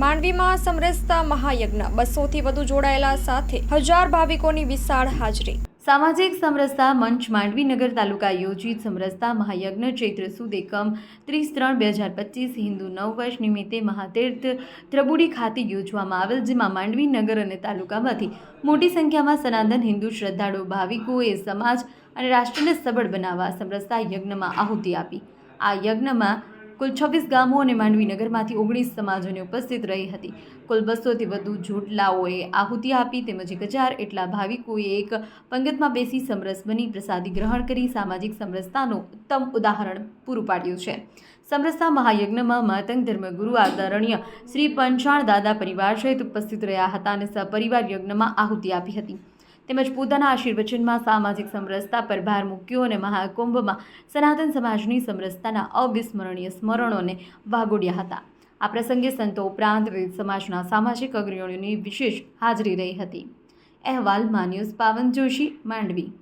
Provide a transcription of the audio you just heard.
માંડવીમાં સમરસતા મહાયજ્ઞ. બસોથી વધુ જોડાયેલા સાથે હજાર ભાવિકોની વિશાળ હાજરી. સામાજિક સમરસતા મંચ માંડવી નગર તાલુકા યોજિત સમરસતા મહાયજ્ઞ ચૈત્ર સુદ એકમ ત્રીસ ત્રણ બે હજાર પચીસ હિન્દુ નવ વર્ષ નિમિત્તે મહાતીર્થ ત્રબુડી ખાતે યોજવામાં આવેલ, જેમાં માંડવી નગર અને તાલુકામાંથી મોટી સંખ્યામાં સનાતન, હિન્દુ શ્રદ્ધાળુ, ભાવિકોએ સમાજ અને રાષ્ટ્રને સબળ બનાવવા સમરસતા યજ્ઞમાં આહુતિ આપી. આ યજ્ઞમાં કુલ છવ્વીસ ગામો અને માંડવીનગરમાંથી ઓગણીસ સમાજોને ઉપસ્થિત રહી હતી. કુલ બસોથી વધુ જોટલાઓએ આહુતિ આપી તેમજ એક હજાર એટલા ભાવિકોએ એક પંગતમાં બેસી સમરસ બની પ્રસાદી ગ્રહણ કરી સામાજિક સમરસતાનું ઉત્તમ ઉદાહરણ પૂરું પાડ્યું છે. સમરસતા મહાયજ્ઞમાં માતંગ ધર્મગુરુ આદરણીય શ્રી પંચાણ દાદા પરિવાર સહિત ઉપસ્થિત રહ્યા હતા અને સપરિવાર યજ્ઞમાં આહુતિ આપી હતી. તેમજ પોતાના આશીર્વચનમાં સામાજિક સમરસતા પર ભાર મૂક્યો અને મહાકુંભમાં સનાતન સમાજની સમરસતાના અવિસ્મરણીય સ્મરણોને વાગોડ્યા હતા. આ પ્રસંગે સંતો ઉપરાંત વિવિધ સમાજના સામાજિક અગ્રણીઓની વિશેષ હાજરી રહી હતી. અહેવાલ માન્યુસ પાવન જોશી, માંડવી.